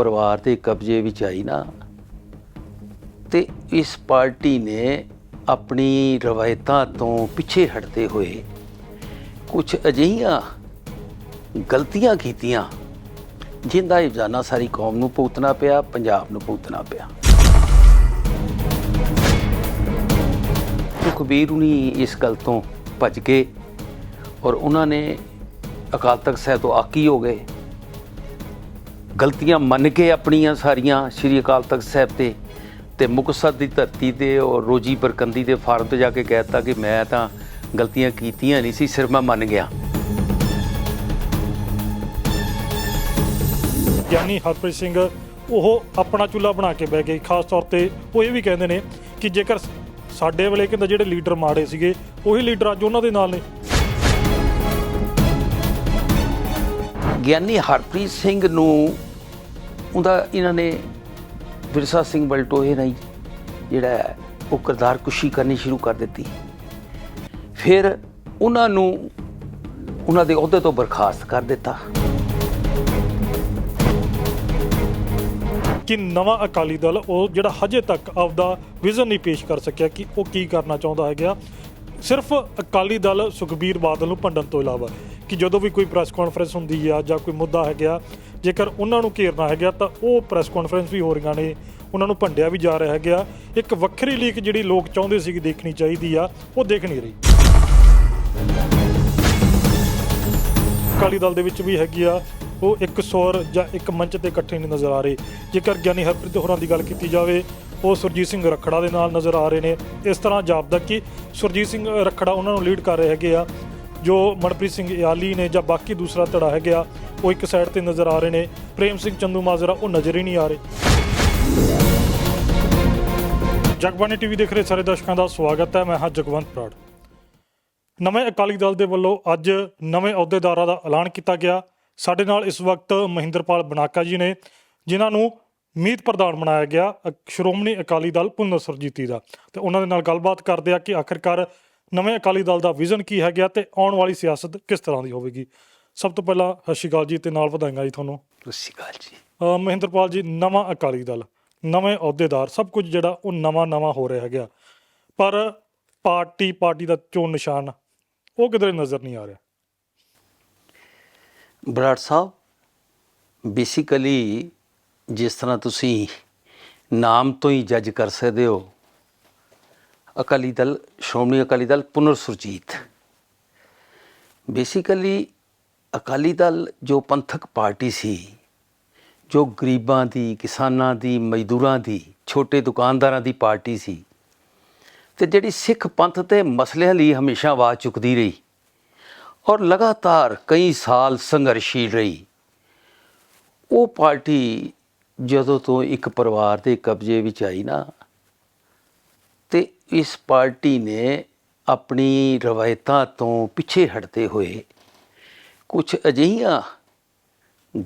ਪਰਿਵਾਰ ਦੇ ਕਬਜ਼ੇ ਵਿੱਚ ਆਈ ਨਾ, ਤੇ ਇਸ ਪਾਰਟੀ ਨੇ ਆਪਣੀ ਰਵਾਇਤਾਂ ਤੋਂ ਪਿੱਛੇ ਹਟਦੇ ਹੋਏ ਕੁਝ ਅਜਿਹੀਆਂ ਗਲਤੀਆਂ ਕੀਤੀਆਂ, ਜਿੰਦਾ ਇਜਾਨਾ ਸਾਰੀ ਕੌਮ ਨੂੰ ਭੁਗਤਣਾ ਪਿਆ, ਪੰਜਾਬ ਨੂੰ ਭੁਗਤਣਾ ਪਿਆ। ਸੁਖਬੀਰ ਉਨੀ ਇਸ ਗੱਲ ਤੋਂ ਭੱਜ ਗਏ ਔਰ ਉਹਨਾਂ ਨੇ ਅਕਾਲ ਤਖਤ ਸਾਹਿਬ ਤੋਂ ਆਕੀ ਹੋ ਗਏ। ਗਲਤੀਆਂ ਮੰਨ ਕੇ ਆਪਣੀਆਂ ਸਾਰੀਆਂ ਸ੍ਰੀ ਅਕਾਲ ਤਖਤ ਸਾਹਿਬ ਤੇ ਤੇ ਮੁਕਤਸਰ ਦੀ ਧਰਤੀ ਤੇ ਔਰ ਰੋਜੀ ਬਰਕੰਦੀ ਦੇ ਫਾਰਮ ਤੇ ਜਾ ਕੇ ਕਹਿਤਾ ਕਿ ਮੈਂ ਤਾਂ ਗਲਤੀਆਂ ਕੀਤੀਆਂ ਨਹੀਂ ਸੀ ਸਿਰ ਮੈਂ ਮੰਨ ਗਿਆ। ਗਿਆਨੀ ਹਰਪ੍ਰੀਤ ਸਿੰਘ ਉਹ ਆਪਣਾ ਚੁੱਲ੍ਹਾ ਬਣਾ ਕੇ ਬਹਿ ਗਏ। ਖਾਸ ਤੌਰ ਤੇ ਉਹ ਇਹ ਵੀ ਕਹਿੰਦੇ ਨੇ ਕਿ ਜੇਕਰ ਸਾਡੇ ਵੇਲੇ ਕਹਿੰਦਾ ਜਿਹੜੇ ਲੀਡਰ ਮਾੜੇ ਸੀਗੇ ਉਹੀ ਲੀਡਰ ਅੱਜ ਉਹਨਾਂ ਦੇ ਨਾਲ ਨੇ। ਗਿਆਨੀ ਹਰਪ੍ਰੀਤ ਸਿੰਘ ਨੂੰ ਉਹਦਾ ਇਹਨਾਂ ਨੇ ਵਿਰਸਾ ਸਿੰਘ ਬਲਟੋਹੇ ਨਹੀਂ ਜਿਹੜਾ ਹੈ, ਉਹ ਕਿਰਦਾਰ ਕੁਸ਼ੀ ਕਰਨੀ ਸ਼ੁਰੂ ਕਰ ਦਿੱਤੀ। ਫਿਰ ਉਹਨਾਂ ਨੂੰ ਉਹਨਾਂ ਦੇ ਅਹੁਦੇ ਤੋਂ ਬਰਖਾਸਤ ਕਰ ਦਿੱਤਾ। ਕਿ ਨਵਾਂ ਅਕਾਲੀ ਦਲ ਉਹ ਜਿਹੜਾ ਹਜੇ ਤੱਕ ਆਪਦਾ ਵਿਜ਼ਨ ਨਹੀਂ ਪੇਸ਼ ਕਰ ਸਕਿਆ ਕਿ ਉਹ ਕੀ ਕਰਨਾ ਚਾਹੁੰਦਾ ਹੈਗਾ। ਸਿਰਫ ਅਕਾਲੀ ਦਲ ਸੁਖਬੀਰ ਬਾਦਲ ਨੂੰ ਭੰਡਣ ਤੋਂ ਇਲਾਵਾ ਕਿ ਜਦੋਂ ਵੀ ਕੋਈ ਪ੍ਰੈਸ ਕਾਨਫਰੰਸ ਹੁੰਦੀ ਆ ਜਾਂ ਕੋਈ ਮੁੱਦਾ ਹੈਗਾ ਜੇਕਰ ਉਹਨਾਂ ਨੂੰ ਘੇਰਨਾ ਹੈਗਾ ਤਾਂ ਉਹ ਪ੍ਰੈਸ ਕਾਨਫਰੰਸ ਵੀ ਹੋ ਰਹੀਆਂ ਨੇ, ਉਹਨਾਂ ਨੂੰ ਭੰਡਿਆ ਵੀ ਜਾ ਰਿਹਾ ਹੈਗਾ। ਇੱਕ ਵੱਖਰੀ ਲੀਕ ਜਿਹੜੀ ਲੋਕ ਚਾਹੁੰਦੇ ਸੀ ਕਿ ਦੇਖਣੀ ਚਾਹੀਦੀ ਆ, ਉਹ ਦੇਖ ਨਹੀਂ ਰਹੀ। ਅਕਾਲੀ ਦਲ ਦੇ ਵਿੱਚ ਵੀ ਹੈਗੀ ਆ, ਉਹ ਇੱਕ ਸੌਰ ਜਾਂ ਇੱਕ ਮੰਚ ਤੇ ਇਕੱਠੇ ਨਹੀਂ ਨਜ਼ਰ ਆ ਰਹੇ। ਜੇਕਰ ਗਿਆਨੀ ਹਰਪ੍ਰੀਤ ਹੋਰਾਂ ਦੀ ਗੱਲ ਕੀਤੀ ਜਾਵੇ, ਉਹ ਸੁਰਜੀਤ ਸਿੰਘ ਰਖੜਾ ਦੇ ਨਾਲ ਨਜ਼ਰ ਆ ਰਹੇ ਨੇ। ਇਸ ਤਰ੍ਹਾਂ ਜਾਪਦਾ ਕਿ ਸੁਰਜੀਤ ਸਿੰਘ ਰਖੜਾ ਉਹਨਾਂ ਨੂੰ ਲੀਡ ਕਰ ਰਹੇ ਹੈਗੇ ਆ। ਜੋ ਮਨਪ੍ਰੀਤ ਸਿੰਘ ਇਆਲੀ ਨੇ ਜਾਂ ਬਾਕੀ ਦੂਸਰਾ ਧੜਾ ਹੈਗਾ, ਉਹ ਇੱਕ ਸਾਈਡ ਤੇ ਨਜ਼ਰ ਆ ਰਹੇ ਨੇ। ਪ੍ਰੇਮ ਸਿੰਘ ਚੰਦੂ ਮਾਜਰਾ, ਉਹ ਨਜ਼ਰ ਹੀ ਨਹੀਂ ਆ ਰਹੇ। ਜਗਬਾਣੀ ਟੀਵੀ ਦੇਖ ਰਹੇ ਸਾਰੇ ਦਰਸ਼ਕਾਂ ਦਾ ਸਵਾਗਤ ਹੈ। ਮੈਂ ਹਾਂ ਜਗਵੰਤ ਪ੍ਰਾੜ। ਨਵੇਂ ਅਕਾਲੀ ਦਲ ਦੇ ਵੱਲੋਂ ਅੱਜ ਨਵੇਂ ਅਹੁਦੇਦਾਰਾਂ ਦਾ ਐਲਾਨ ਕੀਤਾ ਗਿਆ। ਸਾਡੇ ਨਾਲ ਇਸ ਵਕਤ ਮਹਿੰਦਰਪਾਲ ਬਨਾਕਾ ਜੀ ਨੇ, ਜਿਨ੍ਹਾਂ ਨੂੰ ਮੀਤ ਪ੍ਰਧਾਨ ਬਣਾਇਆ ਗਿਆ ਸ਼੍ਰੋਮਣੀ ਅਕਾਲੀ ਦਲ ਪੁਨਰ ਸਰਜੀਤੀ ਦਾ। ਤੇ ਉਹਨਾਂ ਦੇ ਨਾਲ ਗੱਲਬਾਤ ਕਰਦੇ ਆ ਕਿ ਆਖਿਰਕਾਰ ਨਵੇਂ ਅਕਾਲੀ ਦਲ ਦਾ ਵਿਜ਼ਨ ਕੀ ਹੈ ਗਿਆ ਤੇ ਆਉਣ ਵਾਲੀ ਸਿਆਸਤ ਕਿਸ ਤਰ੍ਹਾਂ ਦੀ ਹੋਵੇਗੀ? ਸਭ ਤੋਂ ਪਹਿਲਾਂ ਸਤਿ ਸ਼੍ਰੀ ਅਕਾਲ ਜੀ ਤੇ ਨਾਲ ਵਧਾਈਆਂ ਜੀ ਤੁਹਾਨੂੰ। ਸਤਿ ਗੱਲ ਜੀ। ਅ, ਮਹਿੰਦਰਪਾਲ ਜੀ ਨਵਾਂ ਅਕਾਲੀ ਦਲ ਨਵੇਂ ਅਹੁਦੇਦਾਰ ਸਭ ਕੁਝ ਜਿਹੜਾ ਉਹ ਨਵਾਂ ਨਵਾਂ ਹੋ ਰਿਹਾ ਹੈਗਾ। ਪਰ ਪਾਰਟੀ ਪਾਰਟੀ ਦਾ ਚੋਣ ਨਿਸ਼ਾਨ ਉਹ ਕਿਧਰੇ ਨਜ਼ਰ ਨਹੀਂ ਆ ਰਿਹਾ? ਬਰਾੜ ਸਾਹਿਬ ਬੇਸਿਕਲੀ ਜਿਸ ਤਰ੍ਹਾਂ ਤੁਸੀਂ ਨਾਮ ਤੋਂ ਹੀ ਜੱਜ ਕਰ ਸਕਦੇ ਹੋ ਅਕਾਲੀ ਦਲ, ਸ਼੍ਰੋਮਣੀ ਅਕਾਲੀ ਦਲ ਪੁਨਰ ਸੁਰਜੀਤ। ਬੇਸਿਕਲੀ ਅਕਾਲੀ ਦਲ ਜੋ ਪੰਥਕ ਪਾਰਟੀ ਸੀ, ਜੋ ਗਰੀਬਾਂ ਦੀ, ਕਿਸਾਨਾਂ ਦੀ, ਮਜ਼ਦੂਰਾਂ ਦੀ, ਛੋਟੇ ਦੁਕਾਨਦਾਰਾਂ ਦੀ ਪਾਰਟੀ ਸੀ, ਤੇ ਜਿਹੜੀ ਸਿੱਖ ਪੰਥ ਤੇ ਮਸਲਿਆਂ ਲਈ ਹਮੇਸ਼ਾ ਆਵਾਜ਼ ਚੁੱਕਦੀ ਰਹੀ ਔਰ ਲਗਾਤਾਰ ਕਈ ਸਾਲ ਸੰਘਰਸ਼ੀਲ ਰਹੀ, ਉਹ ਪਾਰਟੀ ਜਦੋਂ ਤੋਂ ਇੱਕ ਪਰਿਵਾਰ ਦੇ ਕਬਜ਼ੇ ਵਿੱਚ ਆਈ ਨਾ ਤੇ ਇਸ ਪਾਰਟੀ ਨੇ ਆਪਣੀ ਰਵਾਇਤਾਂ ਤੋਂ ਪਿੱਛੇ ਹਟਦੇ ਹੋਏ ਕੁਝ ਅਜਿਹੀਆਂ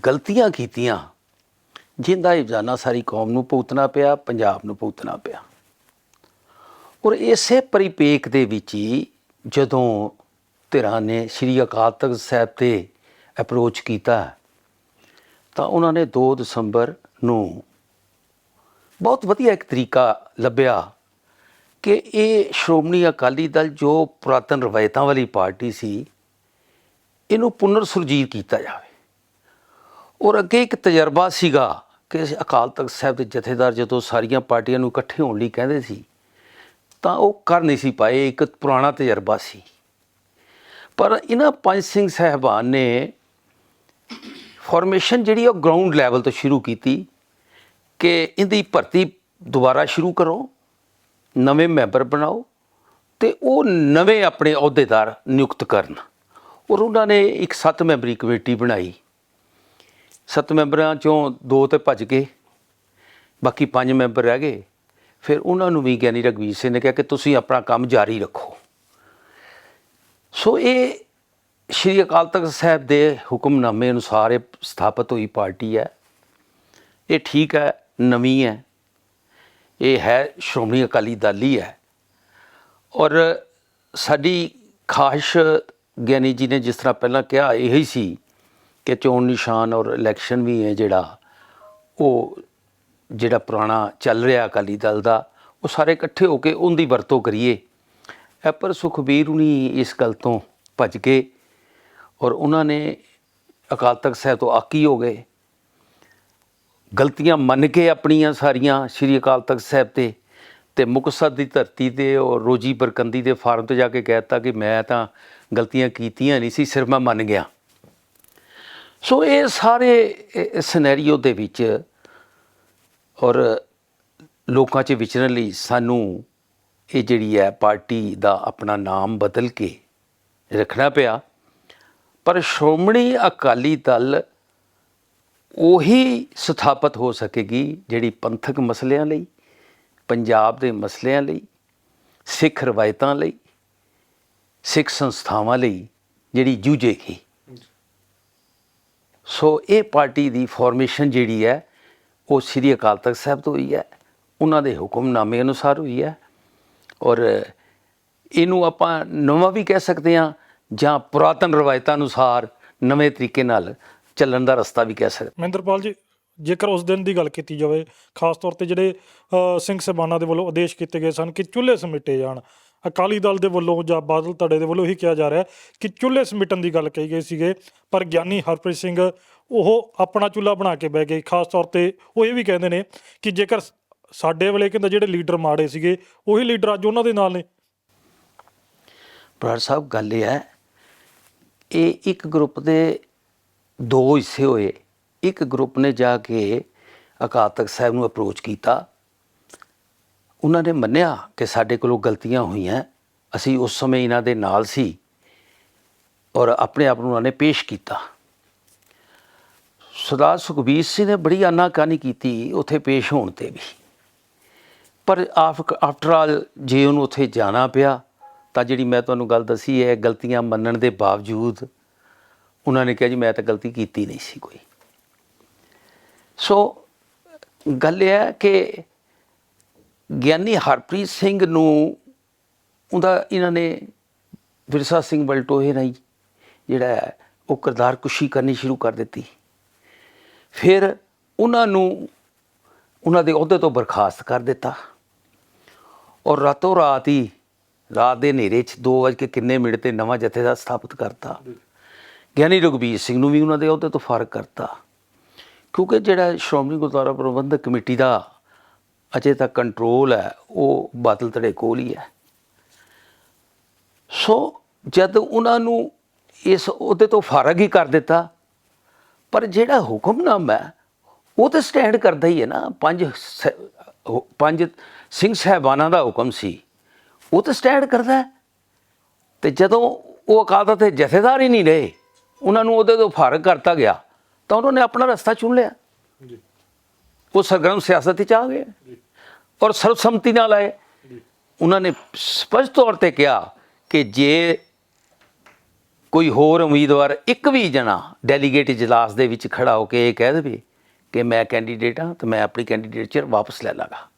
ਗਲਤੀਆਂ ਕੀਤੀਆਂ, ਜਿੰਦਾ ਇਜਾਨਾ ਸਾਰੀ ਕੌਮ ਨੂੰ ਭੁਗਤਣਾ ਪਿਆ, ਪੰਜਾਬ ਨੂੰ ਭੁਗਤਣਾ ਪਿਆ। ਔਰ ਇਸੇ ਪਰਿਪੇਖ ਦੇ ਵਿੱਚ ਹੀ ਜਦੋਂ ਧਿਰਾਂ ਨੇ ਸ੍ਰੀ ਅਕਾਲ ਤਖਤ ਸਾਹਿਬ ਤੇ ਅਪਰੋਚ ਕੀਤਾ, ਤਾਂ ਉਹਨਾਂ ਨੇ 2 ਦਸੰਬਰ ਨੂੰ ਬਹੁਤ ਵਧੀਆ ਇੱਕ ਤਰੀਕਾ ਲੱਭਿਆ। ਕਿ ਇਹ ਸ਼੍ਰੋਮਣੀ ਅਕਾਲੀ ਦਲ ਜੋ ਪੁਰਾਤਨ ਰਵਾਇਤਾਂ ਵਾਲੀ ਪਾਰਟੀ ਸੀ, ਇਹਨੂੰ ਪੁਨਰ ਸੁਰਜੀਤ ਕੀਤਾ ਜਾਵੇ। ਔਰ ਅੱਗੇ ਇੱਕ ਤਜਰਬਾ ਸੀਗਾ ਕਿ ਅਕਾਲ ਤਖਤ ਸਾਹਿਬ ਦੇ ਜਥੇਦਾਰ ਜਦੋਂ ਸਾਰੀਆਂ ਪਾਰਟੀਆਂ ਨੂੰ ਇਕੱਠੇ ਹੋਣ ਲਈ ਕਹਿੰਦੇ ਸੀ, ਤਾਂ ਉਹ ਕਰ ਨਹੀਂ ਸੀ ਪਾਏ, ਇੱਕ ਪੁਰਾਣਾ ਤਜਰਬਾ ਸੀ। ਪਰ ਇਹਨਾਂ ਪੰਜ ਸਿੰਘ ਸਹਿਬਾਨ ਨੇ ਫਾਰਮੇਸ਼ਨ ਜਿਹੜੀ ਉਹ ਗਰਾਊਂਡ ਲੈਵਲ ਤੋਂ ਸ਼ੁਰੂ ਕੀਤੀ ਕਿ ਇਹਦੀ ਭਰਤੀ ਦੁਬਾਰਾ ਸ਼ੁਰੂ ਕਰੋ। ਨਵੇਂ ਮੈਂਬਰ ਬਣਾਓ ਤੇ ਉਹ ਨਵੇਂ ਆਪਣੇ ਅਹੁਦੇਦਾਰ ਨਿਯੁਕਤ ਕਰਨ। ਔਰ ਉਹਨਾਂ ਨੇ ਇੱਕ ਸੱਤ ਮੈਂਬਰੀ ਕਮੇਟੀ ਬਣਾਈ। ਸੱਤ ਮੈਂਬਰਾਂ ਚੋਂ ਦੋ ਤੇ ਭੱਜ ਗਏ, ਬਾਕੀ ਪੰਜ ਮੈਂਬਰ ਰਹਿ ਗਏ। ਫਿਰ ਉਹਨਾਂ ਨੂੰ ਵੀ ਗਿਆਨੀ ਰਗਵੀਰ ਸਿੰਘ ਨੇ ਕਿਹਾ ਕਿ ਤੁਸੀਂ ਆਪਣਾ ਕੰਮ ਜਾਰੀ ਰੱਖੋ। ਸੋ ਇਹ ਸ਼੍ਰੀ ਅਕਾਲ ਤਖਤ ਸਾਹਿਬ ਦੇ ਹੁਕਮਨਾਮੇ ਅਨੁਸਾਰ ਇਹ ਸਥਾਪਿਤ ਹੋਈ ਪਾਰਟੀ ਹੈ। ਇਹ ਠੀਕ ਹੈ, ਨਵੀਂ ਹੈ। ਇਹ ਹੈ ਸ਼੍ਰੋਮਣੀ ਅਕਾਲੀ ਦਲ ਹੀ ਹੈ। ਔਰ ਸਾਡੀ ਖਾਹਿਸ਼ ਗਿਆਨੀ ਜੀ ਨੇ ਜਿਸ ਤਰ੍ਹਾਂ ਪਹਿਲਾਂ ਕਿਹਾ, ਇਹ ਹੀ ਸੀ ਕਿ ਚੋਣ ਨਿਸ਼ਾਨ ਔਰ ਇਲੈਕਸ਼ਨ ਵੀ ਹੈ ਜਿਹੜਾ, ਉਹ ਜਿਹੜਾ ਪੁਰਾਣਾ ਚੱਲ ਰਿਹਾ ਅਕਾਲੀ ਦਲ ਦਾ, ਉਹ ਸਾਰੇ ਇਕੱਠੇ ਹੋ ਕੇ ਉਹਦੀ ਵਰਤੋਂ ਕਰੀਏ। ਇਹ ਪਰ ਸੁਖਬੀਰ ਹੁਣੀ ਇਸ ਗੱਲ ਤੋਂ ਭੱਜ ਗਏ ਔਰ ਉਹਨਾਂ ਨੇ ਅਕਾਲ ਤਖਤ ਸਾਹਿਬ ਤੋਂ ਆਕੀ ਹੋ ਗਏ। ਗਲਤੀਆਂ ਮੰਨ ਕੇ ਆਪਣੀਆਂ ਸਾਰੀਆਂ ਸ੍ਰੀ ਅਕਾਲ ਤਖਤ ਸਾਹਿਬ ਤੇ ਤੇ ਮੁਕਤਸਰ ਦੀ ਧਰਤੀ ਤੇ ਔਰ ਰੋਜੀ ਬਰਕੰਦੀ ਦੇ ਫਾਰਮ ਤੇ ਜਾ ਕੇ ਕਹਿਤਾ ਕਿ ਮੈਂ ਤਾਂ ਗਲਤੀਆਂ ਕੀਤੀਆਂ ਨਹੀਂ ਸੀ, ਸਿਰਫ ਮੈਂ ਮੰਨ ਗਿਆ। ਸੋ ਇਹ ਸਾਰੇ ਸਿਨੈਰੀਓ ਦੇ ਵਿੱਚ ਔਰ ਲੋਕਾਂ 'ਚ ਵਿਚਰਨ ਲਈ ਸਾਨੂੰ ਇਹ ਜਿਹੜੀ ਹੈ ਪਾਰਟੀ ਦਾ ਆਪਣਾ ਨਾਮ ਬਦਲ ਕੇ ਰੱਖਣਾ ਪਿਆ। ਪਰ ਸ਼੍ਰੋਮਣੀ ਅਕਾਲੀ ਦਲ ਉਹੀ ਸਥਾਪਿਤ ਹੋ ਸਕੇਗੀ ਜਿਹੜੀ ਪੰਥਕ ਮਸਲਿਆਂ ਲਈ, ਪੰਜਾਬ ਦੇ ਮਸਲਿਆਂ ਲਈ, ਸਿੱਖ ਰਵਾਇਤਾਂ ਲਈ, ਸਿੱਖ ਸੰਸਥਾਵਾਂ ਲਈ ਜਿਹੜੀ ਜੂਝੇਗੀ। ਸੋ ਇਹ ਪਾਰਟੀ ਦੀ ਫਾਰਮੇਸ਼ਨ ਜਿਹੜੀ ਹੈ, ਉਹ ਸ੍ਰੀ ਅਕਾਲ ਤਖਤ ਸਾਹਿਬ ਤੋਂ ਹੋਈ ਹੈ, ਉਹਨਾਂ ਦੇ ਹੁਕਮਨਾਮੇ ਅਨੁਸਾਰ ਹੋਈ ਹੈ। ਔਰ ਇਹਨੂੰ ਆਪਾਂ ਨਵਾਂ ਵੀ ਕਹਿ ਸਕਦੇ ਹਾਂ ਜਾਂ ਪੁਰਾਤਨ ਰਵਾਇਤਾਂ ਅਨੁਸਾਰ ਨਵੇਂ ਤਰੀਕੇ ਨਾਲ ਚੱਲਣ ਦਾ ਰਸਤਾ ਵੀ ਕਹਿ ਸਕਦੇ। ਮਹਿੰਦਰਪਾਲ ਜੀ ਜੇਕਰ ਉਸ ਦਿਨ ਦੀ ਗੱਲ ਕੀਤੀ ਜਾਵੇ ਖਾਸ ਤੌਰ ਤੇ ਜਿਹੜੇ ਸਿੰਘ ਸਬਾਨਾ ਦੇ ਵੱਲੋਂ ਆਦੇਸ਼ ਕੀਤੇ ਗਏ ਸਨ ਕਿ ਚੁੱਲ੍ਹੇ ਸਮਿਟੇ ਜਾਣ ਅਕਾਲੀ ਦਲ ਦੇ ਵੱਲੋਂ ਜਾਂ ਬਾਦਲ ਧੜੇ ਦੇ ਵੱਲੋਂ ਹੀ ਕਿਹਾ ਜਾ ਰਿਹਾ ਕਿ ਚੁੱਲ੍ਹੇ ਸਮਿਟਣ ਦੀ ਗੱਲ ਕਹੀ ਗਈ ਸੀਗੇ ਪਰ ਗਿਆਨੀ ਹਰਪ੍ਰੀਤ ਸਿੰਘ ਉਹ ਆਪਣਾ ਚੁੱਲ੍ਹਾ ਬਣਾ ਕੇ ਬਹਿ ਗਏ। ਖਾਸ ਤੌਰ ਤੇ ਉਹ ਇਹ ਵੀ ਕਹਿੰਦੇ ਨੇ ਕਿ ਜੇਕਰ ਸਾਡੇ ਵੇਲੇ ਕਹਿੰਦਾ ਜਿਹੜੇ ਲੀਡਰ ਮਾੜੇ ਸੀਗੇ ਉਹੀ ਲੀਡਰ ਅੱਜ ਉਹਨਾਂ ਦੇ ਨਾਲ ਨੇ। ਬਰਾੜ ਸਾਹਿਬ ਗੱਲ ਇਹ ਹੈ ਇਹ ਇੱਕ ਗਰੁੱਪ ਦੇ ਦੋ ਹਿੱਸੇ ਹੋਏ। ਇੱਕ ਗਰੁੱਪ ਨੇ ਜਾ ਕੇ ਅਕਾਲ ਤਖਤ ਸਾਹਿਬ ਨੂੰ ਅਪਰੋਚ ਕੀਤਾ। ਉਹਨਾਂ ਨੇ ਮੰਨਿਆ ਕਿ ਸਾਡੇ ਕੋਲੋਂ ਗਲਤੀਆਂ ਹੋਈਆਂ। ਅਸੀਂ ਉਸ ਸਮੇਂ ਇਹਨਾਂ ਦੇ ਨਾਲ ਸੀ ਔਰ ਆਪਣੇ ਆਪ ਨੂੰ ਉਹਨਾਂ ਨੇ ਪੇਸ਼ ਕੀਤਾ। ਸਰਦਾਰ ਸੁਖਬੀਰ ਸਿੰਘ ਨੇ ਬੜੀ ਆਨਾਕਾਨੀ ਕੀਤੀ ਉੱਥੇ ਪੇਸ਼ ਹੋਣ ਤੇ ਵੀ। ਪਰ ਆਫਟਰ ਆਲ ਜੇ ਉਹਨੂੰ ਉੱਥੇ ਜਾਣਾ ਪਿਆ ਤਾਂ ਜਿਹੜੀ ਮੈਂ ਤੁਹਾਨੂੰ ਗੱਲ ਦੱਸੀ ਹੈ ਗਲਤੀਆਂ ਮੰਨਣ ਦੇ ਬਾਵਜੂਦ ਉਹਨਾਂ ਨੇ ਕਿਹਾ ਜੀ ਮੈਂ ਤਾਂ ਗਲਤੀ ਕੀਤੀ ਨਹੀਂ ਸੀ ਕੋਈ। ਸੋ ਗੱਲ ਇਹ ਹੈ ਕਿ ਗਿਆਨੀ ਹਰਪ੍ਰੀਤ ਸਿੰਘ ਨੂੰ ਉਹਦਾ ਇਹਨਾਂ ਨੇ ਵਿਰਸਾ ਸਿੰਘ ਬਲਟੋਹੇ ਨਹੀਂ ਜਿਹੜਾ ਹੈ, ਉਹ ਕਿਰਦਾਰ ਕੁਸ਼ੀ ਕਰਨੀ ਸ਼ੁਰੂ ਕਰ ਦਿੱਤੀ। ਫਿਰ ਉਹਨਾਂ ਨੂੰ ਉਹਨਾਂ ਦੇ ਅਹੁਦੇ ਤੋਂ ਬਰਖਾਸਤ ਕਰ ਦਿੱਤਾ। ਔਰ ਰਾਤੋਂ ਰਾਤ ਹੀ ਰਾਤ ਦੇ ਹਨੇਰੇ 'ਚ 2 ਵਜੇ ਕੇ ਕਿੰਨੇ ਮਿੰਟ ਤੇ ਨਵਾਂ ਜਥੇਦਾਰ ਸਥਾਪਿਤ ਕਰਤਾ। ਗਿਆਨੀ ਰਘਬੀਰ ਸਿੰਘ ਨੂੰ ਵੀ ਉਹਨਾਂ ਦੇ ਅਹੁਦੇ ਤੋਂ ਫਾਰਗ ਕਰਤਾ। ਕਿਉਂਕਿ ਜਿਹੜਾ ਸ਼੍ਰੋਮਣੀ ਗੁਰਦੁਆਰਾ ਪ੍ਰਬੰਧਕ ਕਮੇਟੀ ਦਾ ਅਜੇ ਤੱਕ ਕੰਟਰੋਲ ਹੈ, ਉਹ ਬਾਦਲ ਧੜੇ ਕੋਲ ਹੀ ਹੈ। ਸੋ ਜਦ ਉਹਨਾਂ ਨੂੰ ਇਸ ਉਹਦੇ ਤੋਂ ਫਾਰਗ ਹੀ ਕਰ ਦਿੱਤਾ, ਪਰ ਜਿਹੜਾ ਹੁਕਮਨਾਮਾ ਹੈ, ਉਹ ਤਾਂ ਸਟੈਂਡ ਕਰਦਾ ਹੀ ਹੈ ਨਾ। ਪੰਜ ਸ- ਪੰਜ ਸਿੰਘ ਸਾਹਿਬਾਨਾਂ ਦਾ ਹੁਕਮ ਸੀ, ਉਹ ਤਾਂ ਸਟੈਂਡ ਕਰਦਾ ਹੈ। ਤੇ ਜਦੋਂ ਉਹ ਅਕਾਦਤ ਦੇ ਜਥੇਦਾਰ ਹੀ ਨਹੀਂ ਰਹੇ ਉਹਨਾਂ ਨੂੰ ਉਹਦੇ ਤੋਂ ਫਾਰਗ ਕਰਤਾ ਗਿਆ ਤਾਂ ਉਹਨਾਂ ਨੇ ਆਪਣਾ ਰਸਤਾ ਚੁਣ ਲਿਆ। ਜੀ। ਉਹ ਸਰਗਰਮ ਸਿਆਸਤ ਵਿੱਚ ਆ ਗਏ। ਔਰ ਸਰਬਸੰਮਤੀ ਨਾਲ ਆਏ। ਉਹਨਾਂ ਨੇ ਸਪਸ਼ਟ ਤੌਰ ਤੇ ਕਿਹਾ ਕਿ ਜੇ ਕੋਈ ਹੋਰ ਉਮੀਦਵਾਰ ਇੱਕ ਵੀ ਜਣਾ ਡੈਲੀਗੇਟ ਇਜਲਾਸ ਦੇ ਵਿੱਚ ਖੜਾ ਹੋ ਕੇ ਇਹ ਕਹਿ ਦੇਵੇ ਕਿ ਮੈਂ ਕੈਂਡੀਡੇਟ ਹਾਂ ਤਾਂ ਮੈਂ ਆਪਣੀ ਕੈਂਡੀਡੇਟਚਰ ਵਾਪਸ ਲੈ ਲਾਂਗਾ।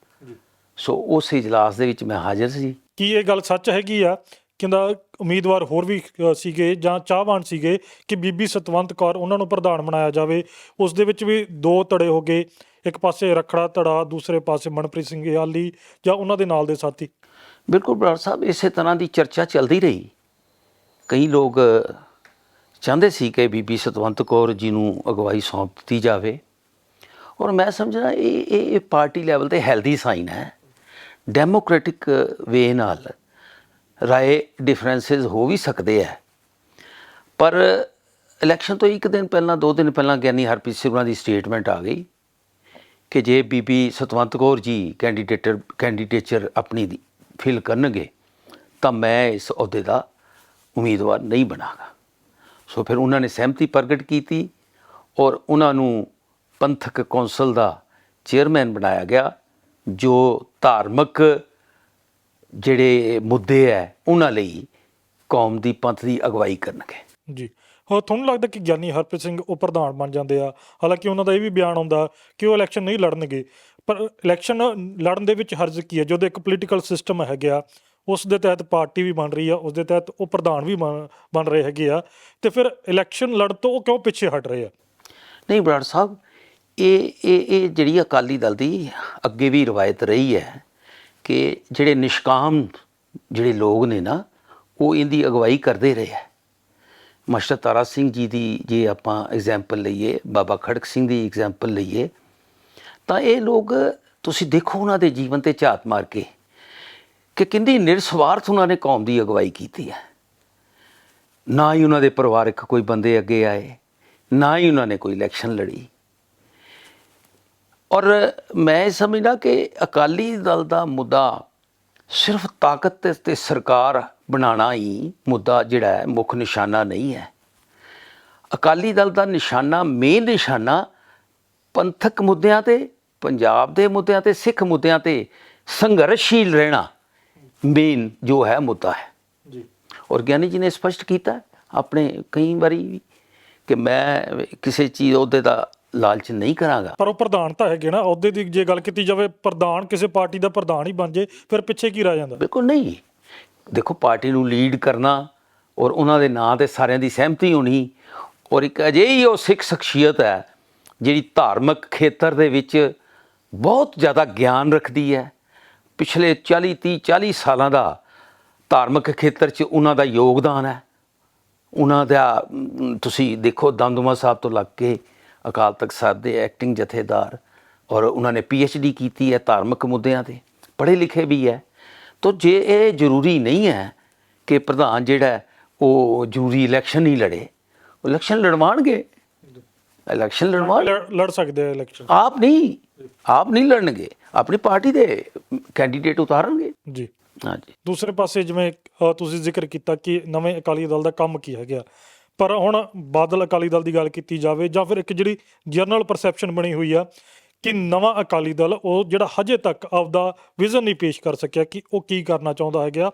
ਸੋ ਉਸ ਇਜਲਾਸ ਦੇ ਵਿੱਚ ਮੈਂ ਹਾਜ਼ਰ ਸੀ। ਕੀ ਇਹ ਗੱਲ ਸੱਚ ਹੈਗੀ ਆ ਕਹਿੰਦਾ ਉਮੀਦਵਾਰ ਹੋਰ ਵੀ ਸੀਗੇ ਜਾਂ ਚਾਹਵਾਨ ਸੀਗੇ ਕਿ ਬੀਬੀ ਸਤਵੰਤ ਕੌਰ ਉਹਨਾਂ ਨੂੰ ਪ੍ਰਧਾਨ ਬਣਾਇਆ ਜਾਵੇ। ਉਸ ਦੇ ਵਿੱਚ ਵੀ ਦੋ ਧੜੇ ਹੋ ਗਏ। ਇੱਕ ਪਾਸੇ ਰਖੜਾ ਧੜਾ, ਦੂਸਰੇ ਪਾਸੇ ਮਨਪ੍ਰੀਤ ਸਿੰਘ ਯਾਲੀ ਜਾਂ ਉਹਨਾਂ ਦੇ ਨਾਲ ਦੇ ਸਾਥੀ। ਬਿਲਕੁਲ ਬਰਾੜ ਸਾਹਿਬ, ਇਸੇ ਤਰ੍ਹਾਂ ਦੀ ਚਰਚਾ ਚੱਲਦੀ ਰਹੀ। ਕਈ ਲੋਕ ਚਾਹੁੰਦੇ ਸੀ ਕਿ ਬੀਬੀ ਸਤਵੰਤ ਕੌਰ ਜੀ ਨੂੰ ਅਗਵਾਈ ਸੌਂਪ ਦਿੱਤੀ ਜਾਵੇ। ਔਰ ਮੈਂ ਸਮਝਦਾ, ਇਹ ਇਹ ਪਾਰਟੀ ਲੈਵਲ ਤੇ ਹੈਲਦੀ ਸਾਈਨ ਹੈ। ਡੈਮੋਕ੍ਰੈਟਿਕ ਵੇ ਨਾਲ ਰਾਏ ਡਿਫਰੈਂਸਸ ਹੋ ਵੀ ਸਕਦੇ ਹੈ ਪਰ ਇਲੈਕਸ਼ਨ ਤੋਂ ਇੱਕ ਦਿਨ ਪਹਿਲਾਂ, ਦੋ ਦਿਨ ਪਹਿਲਾਂ ਗਿਆਨੀ ਹਰਪ੍ਰੀਤ ਸਿੰਘ ਹੋਰਾਂ ਦੀ ਸਟੇਟਮੈਂਟ ਆ ਗਈ ਕਿ ਜੇ ਬੀਬੀ ਸਤਵੰਤ ਕੌਰ ਜੀ ਕੈਂਡੀਡੇਟਰ ਕੈਂਡੀਡੇਚਰ ਆਪਣੀ ਦੀ ਫਿਲ ਕਰਨਗੇ, ਤਾਂ ਮੈਂ ਇਸ ਅਹੁਦੇ ਦਾ ਉਮੀਦਵਾਰ ਨਹੀਂ ਬਣਾਗਾ। ਸੋ ਫਿਰ ਉਹਨਾਂ ਨੇ ਸਹਿਮਤੀ ਪ੍ਰਗਟ ਕੀਤੀ ਔਰ ਉਹਨਾਂ ਨੂੰ ਪੰਥਕ ਕੌਂਸਲ ਦਾ ਚੇਅਰਮੈਨ ਬਣਾਇਆ ਗਿਆ, ਜੋ ਧਾਰਮਿਕ ਜਿਹੜੇ ਮੁੱਦੇ ਹੈ ਉਹਨਾਂ ਲਈ ਕੌਮ ਦੀ ਪੰਥ ਦੀ ਅਗਵਾਈ ਕਰਨਗੇ। ਜੀ। ਹਾਂ ਤੁਹਾਨੂੰ ਲੱਗਦਾ ਕਿ ਗਿਆਨੀ ਹਰਪ੍ਰੀਤ ਸਿੰਘ ਉਹ ਪ੍ਰਧਾਨ ਬਣ ਜਾਂਦੇ ਆ? ਹਾਲਾਂਕਿ ਉਹਨਾਂ ਦਾ ਇਹ ਵੀ ਬਿਆਨ ਆਉਂਦਾ ਕਿ ਉਹ ਇਲੈਕਸ਼ਨ ਨਹੀਂ ਲੜਨਗੇ ਪਰ ਇਲੈਕਸ਼ਨ ਲੜਨ ਦੇ ਵਿੱਚ ਹਰਜ ਕੀ ਹੈ? ਜਦੋਂ ਇੱਕ ਪੋਲੀਟੀਕਲ ਸਿਸਟਮ ਹੈਗਾ ਉਸ ਦੇ ਤਹਿਤ ਪਾਰਟੀ ਵੀ ਬਣ ਰਹੀ ਆ ਉਸ ਦੇ ਤਹਿਤ ਉਹ ਪ੍ਰਧਾਨ ਵੀ ਬਣ ਰਹੇ ਹੈਗੇ ਆ। ਤੇ ਫਿਰ ਇਲੈਕਸ਼ਨ ਲੜ ਤੋਂ ਉਹ ਕਿਉਂ ਪਿੱਛੇ ਹਟ ਰਹੇ ਆ? ਨਹੀਂ ਬਰਾੜ ਸਾਹਿਬ ਇਹ ਇਹ ਇਹ ਜਿਹੜੀ ਅਕਾਲੀ ਦਲ ਦੀ ਅੱਗੇ ਵੀ ਰਵਾਇਤ ਰਹੀ ਹੈ ਕਿ ਜਿਹੜੇ ਨਿਸ਼ਕਾਮ ਜਿਹੜੇ ਲੋਕ ਨੇ ਨਾ, ਉਹ ਇਹਦੀ ਅਗਵਾਈ ਕਰਦੇ ਰਹੇ ਹੈ। ਮਾਸਟਰ ਤਾਰਾ ਸਿੰਘ ਜੀ ਦੀ ਜੇ ਆਪਾਂ ਐਗਜ਼ਾਮਪਲ ਲਈਏ, ਬਾਬਾ ਖੜਕ ਸਿੰਘ ਦੀ ਐਗਜ਼ਾਮਪਲ ਲਈਏ, ਤਾਂ ਇਹ ਲੋਕ ਤੁਸੀਂ ਦੇਖੋ ਉਹਨਾਂ ਦੇ ਜੀਵਨ ਤੇ ਝਾਤ ਮਾਰ ਕੇ ਕਿ ਕਿੰਨੀ ਨਿਰਸਵਾਰਥ ਉਹਨਾਂ ਨੇ ਕੌਮ ਦੀ ਅਗਵਾਈ ਕੀਤੀ ਹੈ। ਨਾ ਹੀ ਉਹਨਾਂ ਦੇ ਪਰਿਵਾਰਕ ਕੋਈ ਬੰਦੇ ਅੱਗੇ ਆਏ, ਨਾ ਹੀ ਉਹਨਾਂ ਨੇ ਕੋਈ ਇਲੈਕਸ਼ਨ ਲੜੀ। ਔਰ ਮੈਂ ਸਮਝਦਾ ਕਿ ਅਕਾਲੀ ਦਲ ਦਾ ਮੁੱਦਾ ਸਿਰਫ ਤਾਕਤ ਤੇ- ਸਰਕਾਰ ਬਣਾਉਣਾ ਹੀ ਮੁੱਦਾ ਜਿਹੜਾ ਹੈ ਮੁੱਖ ਨਿਸ਼ਾਨਾ ਨਹੀਂ ਹੈ। ਅਕਾਲੀ ਦਲ ਦਾ ਨਿਸ਼ਾਨਾ ਮੇਨ ਨਿਸ਼ਾਨਾ ਪੰਥਕ ਮੁੱਦਿਆਂ ਤੇ ਪੰਜਾਬ ਦੇ ਮੁੱਦਿਆਂ ਤੇ ਸਿੱਖ ਮੁੱਦਿਆਂ ਤੇ ਸੰਘਰਸ਼ੀਲ ਰਹਿਣਾ ਮੇਨ ਜੋ ਹੈ ਮੁੱਦਾ ਹੈ। ਜੀ। ਔਰ ਗਿਆਨੀ ਜੀ ਨੇ ਸਪਸ਼ਟ ਕੀਤਾ ਆਪਣੇ ਕਈ ਵਾਰੀ ਵੀ ਕਿ ਮੈਂ ਕਿਸੇ ਚੀਜ਼ ਉਹਦੇ ਦਾ ਲਾਲਚ ਨਹੀਂ ਕਰਾਂਗਾ। ਪਰ ਉਹ ਪ੍ਰਧਾਨ ਤਾਂ ਹੈਗੇ ਨਾ ਅਹੁਦੇ ਦੀ ਜੇ ਗੱਲ ਕੀਤੀ ਜਾਵੇ ਪ੍ਰਧਾਨ ਕਿਸੇ ਪਾਰਟੀ ਦਾ ਪ੍ਰਧਾਨ ਹੀ ਬਣ ਜੇ ਫਿਰ ਪਿੱਛੇ ਕੀ ਰਹਿ ਜਾਂਦਾ? ਬਿਲਕੁਲ ਨਹੀਂ। ਦੇਖੋ ਪਾਰਟੀ ਨੂੰ ਲੀਡ ਕਰਨਾ ਔਰ ਉਹਨਾਂ ਦੇ ਨਾਂ ਤੇ ਸਾਰਿਆਂ ਦੀ ਸਹਿਮਤੀ ਹੋਣੀ ਔਰ ਇੱਕ ਅਜਿਹੀ ਉਹ ਸਿੱਖ ਸ਼ਖਸੀਅਤ ਹੈ ਜਿਹੜੀ ਧਾਰਮਿਕ ਖੇਤਰ ਦੇ ਵਿੱਚ ਬਹੁਤ ਜ਼ਿਆਦਾ ਗਿਆਨ ਰੱਖਦੀ ਹੈ। ਪਿਛਲੇ 40 30 40 ਸਾਲਾਂ ਦਾ ਧਾਰਮਿਕ ਖੇਤਰ 'ਚ ਉਹਨਾਂ ਦਾ ਯੋਗਦਾਨ ਹੈ। ਉਹਨਾਂ ਦਾ ਤੁਸੀਂ ਦੇਖੋ ਦਮਦਮਾ ਸਾਹਿਬ ਤੋਂ ਲੱਗ ਕੇ ਅਕਾਲ ਤਖਤ ਸਾਹਿਬ ਦੇ ਐਕਟਿੰਗ ਜਥੇਦਾਰ ਔਰ ਉਹਨਾਂ ਨੇ ਡੀ ਕੀਤੀ ਹੈ ਧਾਰਮਿਕ ਮੁੱਦਿਆਂ ਤੇ ਪੜ੍ਹੇ ਲਿਖੇ ਵੀ ਹੈ। ਤਾਂ ਜੇ ਇਹ ਜ਼ਰੂਰੀ ਨਹੀਂ ਹੈ ਕਿ ਪ੍ਰਧਾਨ ਜਿਹੜਾ ਹੈ, ਉਹ ਜ਼ਰੂਰੀ ਇਲੈਕਸ਼ਨ ਨਹੀਂ ਲੜੇ ਉਹ ਇਲੈਕਸ਼ਨ ਲੜਵਾਣਗੇ ਇਲੈਕਸ਼ਨ ਲੜਵਾਣ ਲੜ- ਸਕਦੇ ਆ ਇਲੈਕਸ਼ਨ ਆਪ ਨਹੀਂ ਆਪ ਨਹੀਂ ਲੜਨਗੇ ਆਪਣੀ ਪਾਰਟੀ ਦੇ ਕੈਂਡੀਡੇਟ ਉਤਾਰਨਗੇ। ਜੀ। ਹਾਂਜੀ। ਦੂਸਰੇ ਪਾਸੇ ਜਿਵੇਂ ਤੁਸੀਂ ਜ਼ਿਕਰ ਕੀਤਾ ਕਿ ਨਵੇਂ ਅਕਾਲੀ ਦਲ ਦਾ ਕੰਮ ਕੀ ਹੈਗਾ। ਪਰ ਹੁਣ ਬਾਦਲ ਅਕਾਲੀ ਦਲ ਦੀ ਗੱਲ ਕੀਤੀ ਜਾਵੇ ਜਾਂ ਫਿਰ ਇੱਕ ਜਿਹੜੀ ਜਨਰਲ ਪਰਸੈਪਸ਼ਨ ਬਣੀ ਹੋਈ ਆ ਕਿ ਨਵਾਂ ਅਕਾਲੀ ਦਲ ਉਹ ਜਿਹੜਾ ਹਜੇ ਤੱਕ ਆਪਦਾ ਵਿਜ਼ਨ ਨਹੀਂ ਪੇਸ਼ ਕਰ ਸਕਿਆ ਕਿ ਉਹ ਕੀ ਕਰਨਾ ਚਾਹੁੰਦਾ ਹੈਗਾ।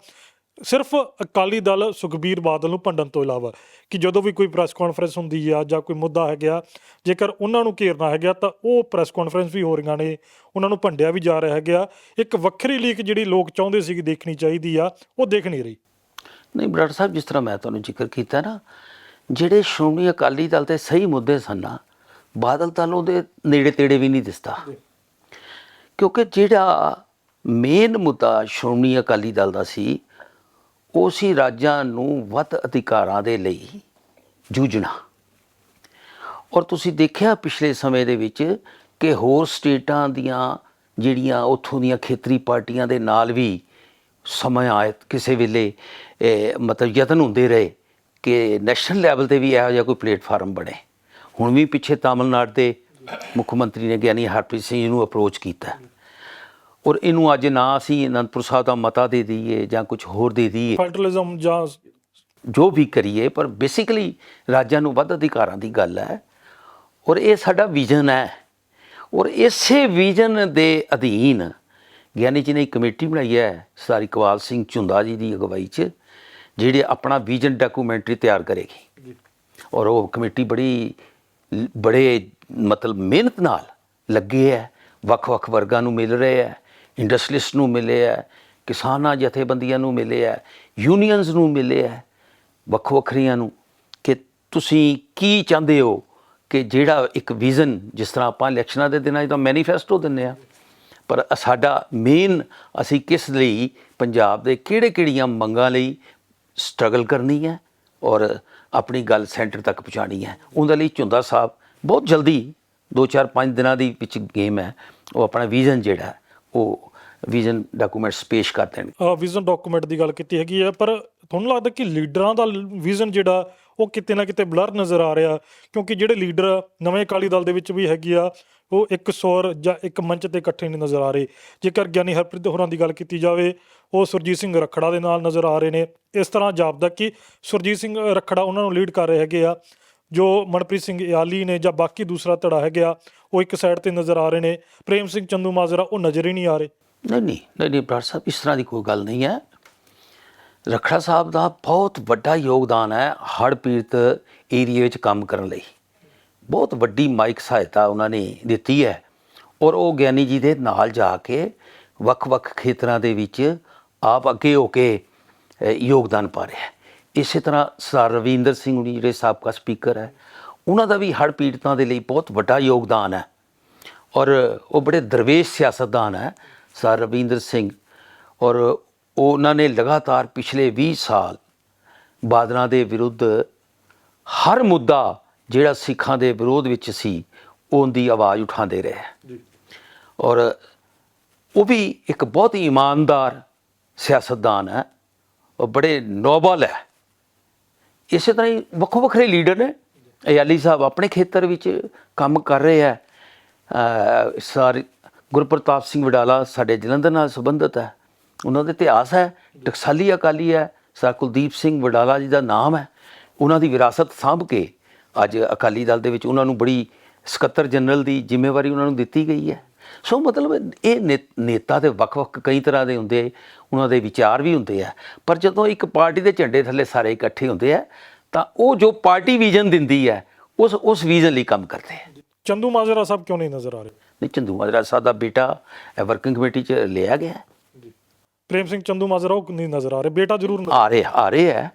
ਸਿਰਫ ਅਕਾਲੀ ਦਲ ਸੁਖਬੀਰ ਬਾਦਲ ਨੂੰ ਭੰਡਣ ਤੋਂ ਇਲਾਵਾ ਕਿ ਜਦੋਂ ਵੀ ਕੋਈ ਪ੍ਰੈਸ ਕਾਨਫਰੰਸ ਹੁੰਦੀ ਆ ਜਾਂ ਕੋਈ ਮੁੱਦਾ ਹੈਗਾ, ਜੇਕਰ ਉਹਨਾਂ ਨੂੰ ਘੇਰਨਾ ਹੈਗਾ ਤਾਂ ਉਹ ਪ੍ਰੈਸ ਕਾਨਫਰੰਸ ਵੀ ਹੋ ਰਹੀਆਂ ਨੇ, ਉਹਨਾਂ ਨੂੰ ਭੰਡਿਆ ਵੀ ਜਾ ਰਿਹਾ ਹੈਗਾ। ਇੱਕ ਵੱਖਰੀ ਲੀਕ ਜਿਹੜੀ ਲੋਕ ਚਾਹੁੰਦੇ ਸੀ ਕਿ ਦੇਖਣੀ ਚਾਹੀਦੀ ਆ, ਉਹ ਦੇਖ ਨਹੀਂ ਰਹੀ। ਨਹੀਂ, ਬਰਾੜ ਸਾਹਿਬ, ਜਿਸ ਤਰ੍ਹਾਂ ਮੈਂ ਤੁਹਾਨੂੰ ਜ਼ਿਕਰ ਕੀਤਾ ਨਾ ਜਿਹੜੇ ਸ਼੍ਰੋਮਣੀ ਅਕਾਲੀ ਦਲ ਤੇ ਸਹੀ ਮੁੱਦੇ ਸਨ ਨਾ ਬਾਦਲ ਦਲ ਉਹਦੇ ਨੇੜੇ ਤੇੜੇ ਵੀ ਨਹੀਂ ਦਿਸਦਾ। ਕਿਉਂਕਿ ਜਿਹੜਾ ਮੇਨ ਮੁੱਦਾ ਸ਼੍ਰੋਮਣੀ ਅਕਾਲੀ ਦਲ ਦਾ ਸੀ ਉਹ ਸੀ ਰਾਜਾਂ ਨੂੰ ਵੱਧ ਅਧਿਕਾਰਾਂ ਦੇ ਲਈ ਜੂਝਣਾ। ਔਰ ਤੁਸੀਂ ਦੇਖਿਆ ਪਿਛਲੇ ਸਮੇਂ ਦੇ ਵਿੱਚ ਕਿ ਹੋਰ ਸਟੇਟਾਂ ਦੀਆਂ ਜਿਹੜੀਆਂ ਉੱਥੋਂ ਦੀਆਂ ਖੇਤਰੀ ਪਾਰਟੀਆਂ ਦੇ ਨਾਲ ਵੀ ਸਮਾਂ ਆਏ ਕਿਸੇ ਵੇਲੇ ਮਤਲਬ ਯਤਨ ਹੁੰਦੇ ਰਹੇ। ਕਿ ਨੈਸ਼ਨਲ ਲੈਵਲ ਤੇ ਵੀ ਇਹੋ ਜਿਹਾ ਕੋਈ ਪਲੇਟਫਾਰਮ ਬਣੇ। ਹੁਣ ਵੀ ਪਿੱਛੇ ਤਾਮਿਲਨਾਡੂ ਦੇ ਮੁੱਖ ਮੰਤਰੀ ਨੇ ਗਿਆਨੀ ਹਰਪ੍ਰੀਤ ਸਿੰਘ ਨੂੰ ਅਪਰੋਚ ਕੀਤਾ। ਔਰ ਇਹਨੂੰ ਅੱਜ ਨਾ ਅਸੀਂ ਅਨੰਦਪੁਰ ਸਾਹਿਬ ਦਾ ਮਤਾ ਦੇ ਦਈਏ ਜਾਂ ਕੁਝ ਹੋਰ ਦੇ ਦਈਏ। ਫੈਡਰਲਿਜ਼ਮ ਜਾਂ ਜੋ ਵੀ ਕਰੀਏ ਪਰ ਬੇਸਿਕਲੀ ਰਾਜਾਂ ਨੂੰ ਵੱਧ ਅਧਿਕਾਰਾਂ ਦੀ ਗੱਲ ਹੈ। ਔਰ ਇਹ ਸਾਡਾ ਵਿਜ਼ਨ ਹੈ। ਔਰ ਇਸੇ ਵਿਜ਼ਨ ਦੇ ਅਧੀਨ ਗਿਆਨੀ ਜੀ ਨੇ ਇੱਕ ਕਮੇਟੀ ਬਣਾਈ ਹੈ ਸਰਦਾਰ ਇਕਬਾਲ ਸਿੰਘ ਝੁੰਦਾ ਜੀ ਦੀ ਅਗਵਾਈ 'ਚ। ਜਿਹੜੇ ਆਪਣਾ ਵਿਜ਼ਨ ਡਾਕੂਮੈਂਟਰੀ ਤਿਆਰ ਕਰੇਗੀ। ਔਰ ਉਹ ਕਮੇਟੀ ਬੜੀ ਬੜੇ ਮਤਲਬ ਮਿਹਨਤ ਨਾਲ ਲੱਗੇ ਹੈ। ਵੱਖ-ਵੱਖ ਵਰਗਾਂ ਨੂੰ ਮਿਲ ਰਹੇ ਹੈ। ਇੰਡਸਟਰੀਲਿਸਟ ਨੂੰ ਮਿਲੇ ਹੈ। ਕਿਸਾਨਾਂ ਜਥੇਬੰਦੀਆਂ ਨੂੰ ਮਿਲੇ ਹੈ। ਯੂਨੀਅਨਸ ਨੂੰ ਮਿਲੇ ਹੈ। ਵੱਖ ਵੱਖਰੀਆਂ ਨੂੰ ਕਿ ਤੁਸੀਂ ਕੀ ਚਾਹੁੰਦੇ ਹੋ ਕਿ ਜਿਹੜਾ ਇੱਕ ਵਿਜ਼ਨ ਜਿਸ ਤਰ੍ਹਾਂ ਆਪਾਂ ਇਲੈਕਸ਼ਨਾਂ ਦੇ ਦਿਨਾਂ 'ਚ ਤਾਂ ਮੈਨੀਫੈਸਟੋ ਦਿੰਦੇ ਆ ਪਰ ਸਾਡਾ ਮੇਨ ਅਸੀਂ ਕਿਸ ਲਈ ਪੰਜਾਬ ਦੇ ਕਿਹੜੇ ਕਿਹੜੀਆਂ ਮੰਗਾਂ ਲਈ ਸਟਰਗਲ ਕਰਨੀ ਹੈ ਔਰ ਆਪਣੀ ਗੱਲ ਸੈਂਟਰ ਤੱਕ ਪਹੁੰਚਾਣੀ ਹੈ। ਉਹਦੇ ਲਈ ਝੁੰਦਾ ਸਾਹਿਬ ਬਹੁਤ ਜਲਦੀ 2 4 5 ਦਿਨਾਂ ਦੀ ਵਿੱਚ ਗੇਮ ਹੈ। ਉਹ ਆਪਣਾ ਵਿਜ਼ਨ ਜਿਹੜਾ ਉਹ ਵਿਜ਼ਨ ਡਾਕੂਮੈਂਟਸ ਪੇਸ਼ ਕਰ ਦੇਣਗੇ। ਵਿਜ਼ਨ ਡਾਕੂਮੈਂਟ ਦੀ ਗੱਲ ਕੀਤੀ ਹੈਗੀ ਹੈ, ਪਰ ਤੁਹਾਨੂੰ ਲੱਗਦਾ ਕਿ ਲੀਡਰਾਂ ਦਾ ਵਿਜ਼ਨ ਜਿਹੜਾ, ਉਹ ਕਿਤੇ ਨਾ ਕਿਤੇ ਬਲਰ ਨਜ਼ਰ ਆ ਰਿਹਾ, ਕਿਉਂਕਿ ਜਿਹੜੇ ਲੀਡਰ ਨਵੇਂ ਅਕਾਲੀ ਦਲ ਦੇ ਵਿੱਚ ਵੀ ਹੈਗੀ ਆ ਉਹ ਇੱਕ ਸੌਰ ਜਾਂ ਇੱਕ ਮੰਚ ਤੇ ਇਕੱਠੇ ਨਹੀਂ ਨਜ਼ਰ ਆ ਰਹੇ। ਜੇਕਰ ਗਿਆਨੀ ਹਰਪ੍ਰੀਤ ਹੋਰਾਂ ਦੀ ਗੱਲ ਕੀਤੀ ਜਾਵੇ, ਉਹ ਸੁਰਜੀਤ ਸਿੰਘ ਰਖੜਾ ਦੇ ਨਾਲ ਨਜ਼ਰ ਆ ਰਹੇ ਨੇ। ਇਸ ਤਰ੍ਹਾਂ ਜਾਪਦਾ ਕਿ ਸੁਰਜੀਤ ਸਿੰਘ ਰਖੜਾ ਉਹਨਾਂ ਨੂੰ ਲੀਡ ਕਰ ਰਹੇ ਹੈਗੇ ਆ, ਜੋ ਮਨਪ੍ਰੀਤ ਸਿੰਘ ਇਆਲੀ ਨੇ ਜਾਂ ਬਾਕੀ ਦੂਸਰਾ ਧੜਾ ਹੈਗਾ, ਉਹ ਇੱਕ ਸਾਈਡ ਤੇ ਨਜ਼ਰ ਆ ਰਹੇ ਨੇ। ਪ੍ਰੇਮ ਸਿੰਘ ਚੰਦੂ ਮਾਜਰਾ, ਉਹ ਨਜ਼ਰ ਹੀ ਨਹੀਂ ਆ ਰਹੇ। ਨਹੀਂ ਨਹੀਂ ਨਹੀਂ ਨਹੀਂ ਬਰਾੜ ਸਾਹਿਬ, ਇਸ ਤਰ੍ਹਾਂ ਦੀ ਕੋਈ ਗੱਲ ਨਹੀਂ ਹੈ। ਰਖੜਾ ਸਾਹਿਬ ਦਾ ਬਹੁਤ ਵੱਡਾ ਯੋਗਦਾਨ ਹੈ ਹੜ੍ਹ ਪੀੜਤ ਏਰੀਆ ਵਿੱਚ ਕੰਮ ਕਰਨ ਲਈ। ਬਹੁਤ ਵੱਡੀ ਮਾਈਕ ਸਹਾਇਤਾ ਉਹਨਾਂ ਨੇ ਦਿੱਤੀ ਹੈ। ਔਰ ਉਹ ਗਿਆਨੀ ਜੀ ਦੇ ਨਾਲ ਜਾ ਕੇ ਵੱਖ-ਵੱਖ ਖੇਤਰਾਂ ਦੇ ਵਿੱਚ ਆਪ ਅੱਗੇ ਹੋ ਕੇ ਯੋਗਦਾਨ ਪਾ ਰਿਹਾ ਹੈ। ਇਸੇ ਤਰ੍ਹਾਂ ਸਰ ਰਵਿੰਦਰ ਸਿੰਘ ਜੀ ਜਿਹੜੇ ਸਾਬਕਾ ਸਪੀਕਰ ਹੈ, ਉਹਨਾਂ ਦਾ ਵੀ ਹੜ੍ਹ ਪੀੜਤਾਂ ਦੇ ਲਈ ਬਹੁਤ ਵੱਡਾ ਯੋਗਦਾਨ ਹੈ। ਔਰ ਉਹ ਬੜੇ ਦਰਵੇਸ਼ ਸਿਆਸਤਦਾਨ ਹੈ ਸਰ ਰਵਿੰਦਰ ਸਿੰਘ। ਔਰ ਉਹਨਾਂ ਨੇ ਲਗਾਤਾਰ ਪਿਛਲੇ 20 ਸਾਲ ਬਾਦਲਾਂ ਦੇ ਵਿਰੁੱਧ ਹਰ ਮੁੱਦਾ ਜਿਹੜਾ ਸਿੱਖਾਂ ਦੇ ਵਿਰੋਧ ਵਿੱਚ ਸੀ ਉਹਦੀ ਆਵਾਜ਼ ਉਠਾਉਂਦੇ ਰਹੇ। ਜੀ। ਔਰ ਉਹ ਵੀ ਇੱਕ ਬਹੁਤ ਹੀ ਇਮਾਨਦਾਰ ਸਿਆਸਤਦਾਨ ਹੈ ਉਹ ਬੜੇ ਨੋਬਲ ਹੈ। ਇਸੇ ਤਰ੍ਹਾਂ ਹੀ ਵੱਖੋ ਵੱਖਰੇ ਲੀਡਰ ਨੇ ਅਯਾਲੀ ਸਾਹਿਬ ਆਪਣੇ ਖੇਤਰ ਵਿੱਚ ਕੰਮ ਕਰ ਰਹੇ ਹੈ। ਸਾਰੇ ਗੁਰਪ੍ਰਤਾਪ ਸਿੰਘ ਵਡਾਲਾ ਸਾਡੇ ਜਲੰਧਰ ਨਾਲ ਸੰਬੰਧਿਤ ਹੈ। ਉਹਨਾਂ ਦਾ ਇਤਿਹਾਸ ਹੈ ਟਕਸਾਲੀ ਅਕਾਲੀ ਹੈ ਸਰ ਕੁਲਦੀਪ ਸਿੰਘ ਵਡਾਲਾ ਜੀ ਦਾ ਨਾਮ ਹੈ। ਉਹਨਾਂ ਦੀ ਵਿਰਾਸਤ ਸਾਂਭ ਕੇ ਅੱਜ ਅਕਾਲੀ ਦਲ ਦੇ ਵਿੱਚ ਉਹਨਾਂ ਨੂੰ ਬੜੀ ਸਕੱਤਰ ਜਨਰਲ ਦੀ ਜ਼ਿੰਮੇਵਾਰੀ ਉਹਨਾਂ ਨੂੰ ਦਿੱਤੀ ਗਈ ਹੈ। ਸੋ ਮਤਲਬ ਇਹ ਨੇਤਾ ਤੇ ਵੱਖ-ਵੱਖ ਕਈ ਤਰ੍ਹਾਂ ਦੇ ਹੁੰਦੇ ਉਹਨਾਂ ਦੇ ਵਿਚਾਰ ਵੀ ਹੁੰਦੇ ਆ। ਪਰ ਜਦੋਂ ਇੱਕ ਪਾਰਟੀ ਦੇ ਝੰਡੇ ਥੱਲੇ ਸਾਰੇ ਇਕੱਠੇ ਹੁੰਦੇ ਆ ਤਾਂ ਉਹ ਜੋ ਪਾਰਟੀ ਵਿਜ਼ਨ ਦਿੰਦੀ ਹੈ ਉਸ ਉਸ ਵਿਜ਼ਨ ਲਈ ਕੰਮ ਕਰਦੇ ਆ। ਚੰਦੂ ਮਾਜਰਾ ਸਾਹਿਬ ਕਿਉਂ ਨਹੀਂ ਨਜ਼ਰ ਆ ਰਹੇ? ਨਹੀਂ ਚੰਦੂ ਮਾਜਰਾ ਸਾਹਿਬ ਦਾ ਬੇਟਾ ਵਰਕਿੰਗ ਕਮੇਟੀ 'ਚ ਲਿਆ ਗਿਆ। ਹੈ। ਪ੍ਰੇਮ ਸਿੰਘ ਚੰਦੂ ਮਾਜਰਾ ਉਹ ਨਹੀਂ ਨਜ਼ਰ ਆ ਰਹੇ ਬੇਟਾ ਜ਼ਰੂਰ ਆ ਰਹੇ ਆ ਰਹੇ ਹੈ।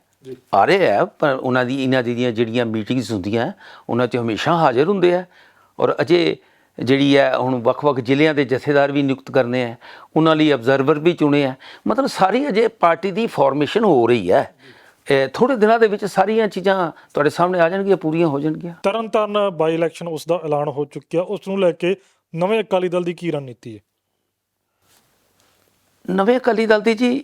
ਆ ਰਹੇ ਹੈ ਪਰ ਉਹਨਾਂ ਦੀ ਇਹਨਾਂ ਦੀਆਂ ਜਿਹੜੀਆਂ ਮੀਟਿੰਗਸ ਹੁੰਦੀਆਂ ਉਹਨਾਂ 'ਚ ਹਮੇਸ਼ਾ ਹਾਜ਼ਰ ਹੁੰਦੇ ਆ। ਔਰ ਅਜੇ ਜਿਹੜੀ ਹੈ ਹੁਣ ਵੱਖ-ਵੱਖ ਜ਼ਿਲ੍ਹਿਆਂ ਦੇ ਜਥੇਦਾਰ ਵੀ ਨਿਯੁਕਤ ਕਰਨੇ ਆ ਉਹਨਾਂ ਲਈ ਅਬਜ਼ਰਵਰ ਵੀ ਚੁਣੇ ਆ। ਮਤਲਬ ਸਾਰੀ ਅਜੇ ਪਾਰਟੀ ਦੀ ਫਾਰਮੇਸ਼ਨ ਹੋ ਰਹੀ ਹੈ ਇਹ ਥੋੜੇ ਦਿਨਾਂ ਦੇ ਵਿੱਚ ਸਾਰੀਆਂ ਚੀਜ਼ਾਂ ਤੁਹਾਡੇ ਸਾਹਮਣੇ ਆ ਜਾਣਗੀਆਂ ਪੂਰੀਆਂ ਹੋ ਜਾਣਗੀਆਂ। ਤਰਨਤਾਰਨ ਬਾਈ ਇਲੈਕਸ਼ਨ ਉਸ ਦਾ ਐਲਾਨ ਹੋ ਚੁੱਕਿਆ। ਉਸ ਨੂੰ ਲੈ ਕੇ ਨਵੇਂ ਅਕਾਲੀ ਦਲ ਦੀ ਕੀ ਰਣਨੀਤੀ ਹੈ? ਨਵੇਂ ਅਕਾਲੀ ਦਲ ਦੀ ਜੀ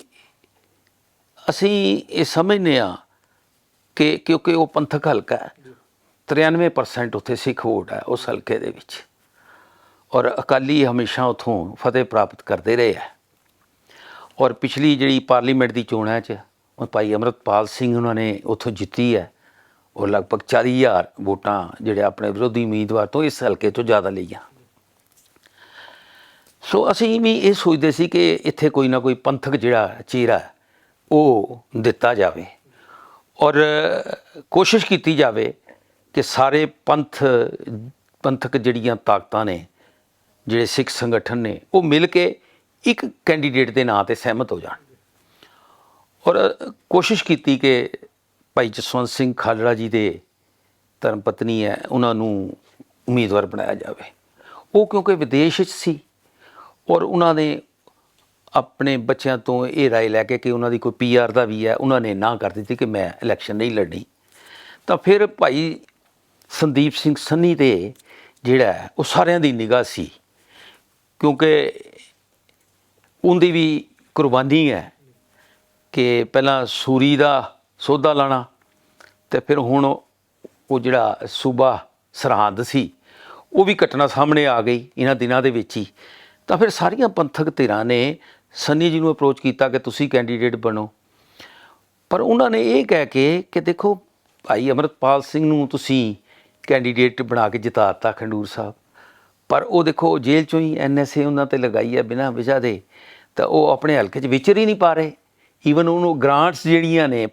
ਅਸੀਂ ਇਹ ਸਮਝਨੇ ਆ ਕਿ ਕਿਉਂਕਿ ਉਹ ਪੰਥਕ ਹਲਕਾ ਹੈ 93% ਉੱਥੇ ਸਿੱਖ ਵੋਟ ਹੈ ਉਸ ਹਲਕੇ ਦੇ ਵਿੱਚ। ਔਰ ਅਕਾਲੀ ਹਮੇਸ਼ਾ ਉਥੋਂ ਫਤਿਹ ਪ੍ਰਾਪਤ ਕਰਦੇ ਰਹੇ ਹੈ। ਔਰ ਪਿਛਲੀ ਜਿਹੜੀ ਪਾਰਲੀਮੈਂਟ ਦੀ ਚੋਣਾਂ 'ਚ ਉਹ ਭਾਈ ਅਮਰਤਪਾਲ ਸਿੰਘ ਉਹਨਾਂ ਨੇ ਉਥੋਂ ਜਿੱਤੀ ਹੈ, ਉਹ ਲਗਭਗ 40000 ਵੋਟਾਂ ਜਿਹੜੇ ਆਪਣੇ ਵਿਰੋਧੀ ਉਮੀਦਵਾਰ ਤੋਂ ਇਸ ਹਲਕੇ ਤੋਂ ਜ਼ਿਆਦਾ ਲਈਆਂ। ਸੋ ਅਸੀਂ ਵੀ ਇਹ ਸੋਚਦੇ ਸੀ ਕਿ ਇੱਥੇ ਕੋਈ ਨਾ ਕੋਈ ਪੰਥਕ ਜਿਹੜਾ ਚਿਹਰਾ ਉਹ ਦਿੱਤਾ ਜਾਵੇ ਔਰ ਕੋਸ਼ਿਸ਼ ਕੀਤੀ ਜਾਵੇ ਕਿ ਸਾਰੇ ਪੰਥ, ਪੰਥਕ ਜਿਹੜੀਆਂ ਤਾਕਤਾਂ ਨੇ, ਜਿਹੜੇ ਸਿੱਖ ਸੰਗਠਨ ਨੇ, ਉਹ ਮਿਲ ਕੇ ਇੱਕ ਕੈਂਡੀਡੇਟ ਦੇ ਨਾਂ ਤੇ ਸਹਿਮਤ ਹੋ ਜਾਣ। ਔਰ ਕੋਸ਼ਿਸ਼ ਕੀਤੀ ਕਿ ਭਾਈ ਜਸਵੰਤ ਸਿੰਘ ਖਾਲੜਾ ਜੀ ਦੇ ਧਰਮ ਪਤਨੀ ਹੈ, ਉਹਨਾਂ ਨੂੰ ਉਮੀਦਵਾਰ ਬਣਾਇਆ ਜਾਵੇ। ਉਹ ਕਿਉਂਕਿ ਵਿਦੇਸ਼ ਵਿੱਚ ਸੀ ਔਰ ਉਹਨਾਂ ਨੇ ਆਪਣੇ ਬੱਚਿਆਂ ਤੋਂ ਇਹ رائے ਲੈ ਕੇ ਕਿ ਉਹਨਾਂ ਦੀ ਕੋਈ ਪੀਆਰ ਦਾ ਵੀ ਹੈ ਉਹਨਾਂ ਨੇ ਨਾ ਕਰ ਦਿੱਤੀ ਕਿ ਮੈਂ ਇਲੈਕਸ਼ਨ ਨਹੀਂ ਲੜਨੀ ਤਾਂ ਫਿਰ ਭਾਈ ਸੰਦੀਪ ਸਿੰਘ ਸੰਨੀ ਤੇ ਜਿਹੜਾ ਹੈ, ਉਹ ਸਾਰਿਆਂ ਦੀ ਨਿਗਾਹ ਸੀ ਕਿਉਂਕਿ ਉਹਦੀ ਵੀ ਕੁਰਬਾਨੀ ਹੈ ਕਿ ਪਹਿਲਾਂ ਸੂਰੀ ਦਾ ਸੋਧਾ ਲਾਣਾ ਤੇ ਫਿਰ ਹੁਣ ਉਹ ਜਿਹੜਾ ਸੂਬਾ ਸਰਹੰਦ ਸੀ ਉਹ ਵੀ ਘਟਨਾ ਸਾਹਮਣੇ ਆ ਗਈ ਇਹਨਾਂ ਦਿਨਾਂ ਦੇ ਵਿੱਚ ਹੀ ਤਾਂ ਫਿਰ ਸਾਰੀਆਂ ਪੰਥਕ ਧਿਰਾਂ ਨੇ ਸੰਨੀ ਜੀ ਨੂੰ ਅਪਰੋਚ ਕੀਤਾ ਕਿ ਤੁਸੀਂ ਕੈਂਡੀਡੇਟ ਬਣੋ। ਪਰ ਉਹਨਾਂ ਨੇ ਇਹ ਕਹਿ ਕੇ ਕਿ ਦੇਖੋ ਭਾਈ ਅਮਰਤਪਾਲ ਸਿੰਘ ਨੂੰ ਤੁਸੀਂ ਕੈਂਡੀਡੇਟ ਬਣਾ ਕੇ ਜਿਤਾਤਾ ਖੰਡੂਰ ਸਾਹਿਬ। ਪਰ ਉਹ ਦੇਖੋ ਜੇਲ੍ਹ ਚੋਂ ਹੀ ਐਨਐਸਏ ਉਹਨਾਂ ਤੇ ਲਗਾਈ ਹੈ ਬਿਨਾਂ ਵਿਜਾ ਦੇ, ਤਾਂ ਉਹ ਆਪਣੇ ਹਲਕੇ 'ਚ ਵਿਚਰ ਹੀ ਨਹੀਂ ਪਾ ਰਹੇ। ਈਵਨ ਉਹਨੂੰ ਗ੍ਰਾਂਟਸ ਜਿਹੜੀਆਂ ਨੇ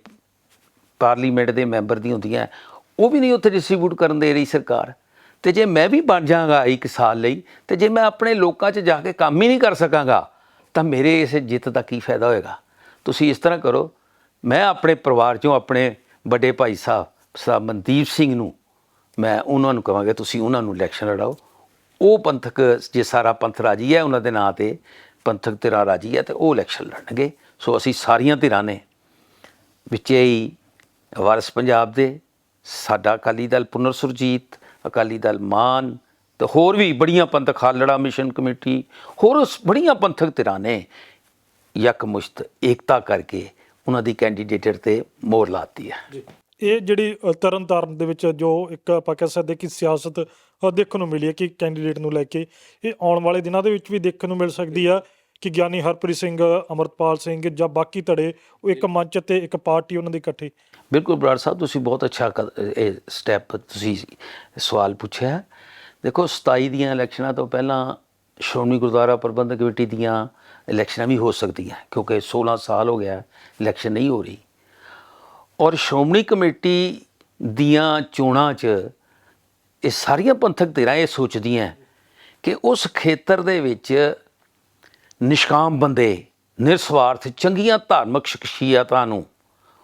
ਪਾਰਲੀਮੈਂਟ ਦੇ ਮੈਂਬਰ ਦੀ ਹੁੰਦੀਆਂ, ਉਹ ਵੀ ਨਹੀਂ ਉੱਥੇ ਡਿਸਟ੍ਰੀਬਿਊਟ ਕਰਨ ਦੇ ਰਹੀ ਸਰਕਾਰ। ਤੇ ਜੇ ਮੈਂ ਵੀ ਬਣ ਜਾਵਾਂਗਾ ਇੱਕ ਸਾਲ ਲਈ, ਤੇ ਜੇ ਮੈਂ ਆਪਣੇ ਲੋਕਾਂ 'ਚ ਜਾ ਕੇ ਕੰਮ ਹੀ ਨਹੀਂ ਕਰ ਸਕਾਂਗਾ ਤਾਂ ਮੇਰੇ ਇਸ ਜਿੱਤ ਦਾ ਕੀ ਫਾਇਦਾ ਹੋਏਗਾ? ਤੁਸੀਂ ਇਸ ਤਰ੍ਹਾਂ ਕਰੋ, ਮੈਂ ਆਪਣੇ ਪਰਿਵਾਰ 'ਚੋਂ ਆਪਣੇ ਵੱਡੇ ਭਾਈ ਸਾਹਿਬ ਸਾਹਿਬ ਮਨਦੀਪ ਸਿੰਘ ਨੂੰ, ਮੈਂ ਉਹਨਾਂ ਨੂੰ ਕਹਾਂਗਾ ਤੁਸੀਂ ਉਹਨਾਂ ਨੂੰ ਇਲੈਕਸ਼ਨ ਲੜਾਓ। ਉਹ ਪੰਥਕ, ਜੇ ਸਾਰਾ ਪੰਥ ਰਾਜੀ ਹੈ, ਉਹਨਾਂ ਦੇ ਨਾਂ ਤੇ ਪੰਥਕ ਧਿਰਾਂ ਰਾਜੀ ਹੈ, ਤੇ ਉਹ ਇਲੈਕਸ਼ਨ ਲੜਨਗੇ। ਸੋ ਅਸੀਂ ਸਾਰੀਆਂ ਧਿਰਾਂ ਨੇ ਵਿੱਚੇ ਹੀ ਵਾਰਸ ਪੰਜਾਬ ਦੇ, ਸਾਡਾ ਅਕਾਲੀ ਦਲ ਪੁਨਰ ਸੁਰਜੀਤ, ਅਕਾਲੀ ਦਲ ਮਾਨ ਤੇ ਹੋਰ ਵੀ ਬੜੀਆਂ ਪੰਥਕ ਖਾਲੜਾ ਮਿਸ਼ਨ ਕਮੇਟੀ ਹੋਰ ਉਸ ਬੜੀਆਂ ਪੰਥਕ ਧਿਰਾਂ ਨੇ ਯਕਮੁਸ਼ਤ ਏਕਤਾ ਕਰਕੇ ਉਹਨਾਂ ਦੀ ਕੈਂਡੀਡੇਟਰ ਤੇ ਮੋਹਰ ਲਾਤੀ ਹੈ। ਇਹ ਜਿਹੜੀ ਅ, ਤਰਨਤਾਰਨ ਦੇ ਵਿੱਚ ਜੋ ਇੱਕ ਆਪਾਂ ਕਹਿ ਸਕਦੇ ਕਿ ਸਿਆਸਤ ਦੇਖਣ ਨੂੰ ਮਿਲੀ ਹੈ ਕਿ ਕੈਂਡੀਡੇਟ ਨੂੰ ਲੈ ਕੇ ਇਹ ਆਉਣ ਵਾਲੇ ਦਿਨਾਂ ਦੇ ਵਿੱਚ ਵੀ ਦੇਖਣ ਨੂੰ ਮਿਲ ਸਕਦੀ ਆ ਕਿ ਗਿਆਨੀ ਹਰਪ੍ਰੀਤ ਸਿੰਘ ਅਮਰਤਪਾਲ ਸਿੰਘ ਜਾਂ ਬਾਕੀ ਧੜੇ ਉਹ ਇੱਕ ਮੰਚ ਤੇ ਇੱਕ ਪਾਰਟੀ ਉਹਨਾਂ ਦੀ ਇਕੱਠੀ। ਬਿਲਕੁਲ ਬਰਾੜ ਸਾਹਿਬ ਤੁਸੀਂ ਬਹੁਤ ਅੱਛਾ ਇਹ ਸਟੈਪ ਤੁਸੀਂ ਸਵਾਲ ਪੁੱਛਿਆ। ਦੇਖੋ 27 ਦੀਆਂ ਇਲੈਕਸ਼ਨਾਂ ਤੋਂ ਪਹਿਲਾਂ ਸ਼੍ਰੋਮਣੀ ਗੁਰਦੁਆਰਾ ਪ੍ਰਬੰਧਕ ਕਮੇਟੀ ਦੀਆਂ ਇਲੈਕਸ਼ਨਾਂ ਵੀ ਹੋ ਸਕਦੀਆਂ ਕਿਉਂਕਿ 16 ਸਾਲ ਹੋ ਗਿਆ ਇਲੈਕਸ਼ਨ ਨਹੀਂ ਹੋ ਰਹੀ। ਔਰ ਸ਼੍ਰੋਮਣੀ ਕਮੇਟੀ ਦੀਆਂ ਚੋਣਾਂ 'ਚ ਇਹ ਸਾਰੀਆਂ ਪੰਥਕ ਧਿਰਾਂ ਇਹ ਸੋਚਦੀਆਂ ਕਿ ਉਸ ਖੇਤਰ ਦੇ ਵਿੱਚ ਨਿਸ਼ਕਾਮ ਬੰਦੇ, ਨਿਰਸਵਾਰਥ, ਚੰਗੀਆਂ ਧਾਰਮਿਕ ਸ਼ਖਸੀਅਤਾਂ ਨੂੰ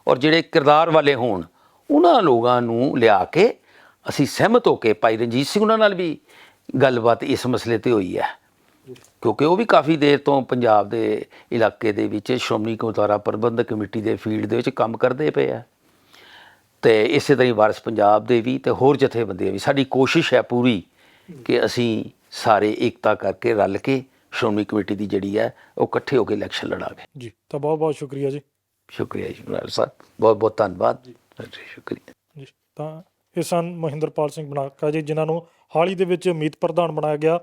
ਔਰ ਜਿਹੜੇ ਕਿਰਦਾਰ ਵਾਲੇ ਹੋਣ, ਉਹਨਾਂ ਲੋਕਾਂ ਨੂੰ ਲਿਆ ਕੇ ਅਸੀਂ ਸਹਿਮਤ ਹੋ ਕੇ ਭਾਈ ਰਣਜੀਤ ਸਿੰਘ ਉਹਨਾਂ ਨਾਲ ਵੀ ਗੱਲਬਾਤ ਇਸ ਮਸਲੇ ਤੇ ਹੋਈ ਹੈ। ਕਿਉਂਕਿ ਉਹ ਵੀ ਕਾਫੀ ਦੇਰ ਤੋਂ ਪੰਜਾਬ ਦੇ ਇਲਾਕੇ ਦੇ ਵਿੱਚ ਸ਼੍ਰੋਮਣੀ ਗੁਰਦੁਆਰਾ ਪ੍ਰਬੰਧਕ ਕਮੇਟੀ ਦੇ ਫੀਲਡ ਦੇ ਵਿੱਚ ਕੰਮ ਕਰਦੇ ਪਏ ਆ। ਤੇ ਇਸੇ ਤਰ੍ਹਾਂ ਹੀ ਵਾਰਸ ਪੰਜਾਬ ਦੇ ਵੀ ਤੇ ਹੋਰ ਜਥੇਬੰਦੀਆਂ ਵੀ। ਸਾਡੀ ਕੋਸ਼ਿਸ਼ ਹੈ ਪੂਰੀ ਕਿ ਅਸੀਂ ਸਾਰੇ ਏਕਤਾ ਕਰਕੇ ਰਲ ਕੇ ਸ਼੍ਰੋਮਣੀ ਕਮੇਟੀ ਦੀ ਜਿਹੜੀ ਹੈ ਉਹ ਇਕੱਠੇ ਹੋ ਕੇ ਇਲੈਕਸ਼ਨ ਲੜਾਂਗੇ। ਜੀ ਤਾਂ ਬਹੁਤ ਬਹੁਤ ਸ਼ੁਕਰੀਆ ਜੀ। ਸ਼ੁਕਰੀਆ ਜੀ ਸਾਹਿਬ। ਬਹੁਤ ਬਹੁਤ ਧੰਨਵਾਦ। ਜੀ। ਸ਼ੁਕਰੀਆ। ਜੀ ਤਾਂ ਇਹ ਸਨ ਮਹਿੰਦਰਪਾਲ ਸਿੰਘ ਬਣਾਕਾ ਜੀ, ਜਿਨ੍ਹਾਂ ਨੂੰ ਹਾਲ ਹੀ ਦੇ ਵਿੱਚ ਮੀਤ ਪ੍ਰਧਾਨ ਬਣਾਇਆ ਗਿਆ।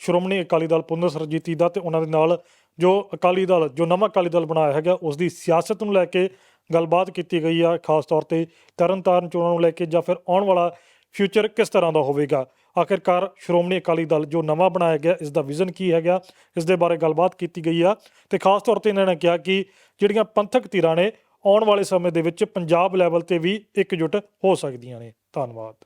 ਸ਼੍ਰੋਮਣੀ ਅਕਾਲੀ ਦਲ ਪੁੰਨ ਸਰਜੀਤੀ ਦਾ ਤੇ ਉਹਨਾਂ ਦੇ ਨਾਲ ਜੋ ਅਕਾਲੀ ਦਲ, ਜੋ ਨਵਾਂ ਅਕਾਲੀ ਦਲ ਬਣਾਇਆ ਹੈਗਾ, ਉਸ ਦੀ ਸਿਆਸਤ ਨੂੰ ਲੈ ਕੇ ਗੱਲਬਾਤ ਕੀਤੀ ਗਈ ਆ, ਖਾਸ ਤੌਰ ਤੇ ਤਰਨਤਾਰਨ ਚੋਣਾਂ ਨੂੰ ਲੈ ਕੇ ਜਾਂ ਫਿਰ ਆਉਣ ਵਾਲਾ ਫਿਊਚਰ ਕਿਸ ਤਰ੍ਹਾਂ ਦਾ ਹੋਵੇਗਾ। ਆਖਿਰਕਾਰ ਸ਼੍ਰੋਮਣੀ ਅਕਾਲੀ ਦਲ ਜੋ ਨਵਾਂ ਬਣਾਇਆ ਗਿਆ, ਇਸ ਦਾ ਵਿਜ਼ਨ ਕੀ ਹੈਗਾ, ਇਸ ਦੇ ਬਾਰੇ ਗੱਲਬਾਤ ਕੀਤੀ ਗਈ ਆ। ਤੇ ਖਾਸ ਤੌਰ ਤੇ ਇਹਨਾਂ ਨੇ ਕਿਹਾ ਕਿ ਜਿਹੜੀਆਂ ਪੰਥਕ ਧਿਰਾਂ ਨੇ, ਆਉਣ ਵਾਲੇ ਸਮੇਂ ਦੇ ਵਿੱਚ ਪੰਜਾਬ ਲੈਵਲ ਤੇ ਵੀ ਇਕਜੁੱਟ ਹੋ ਸਕਦੀਆਂ ਨੇ। ਧੰਨਵਾਦ।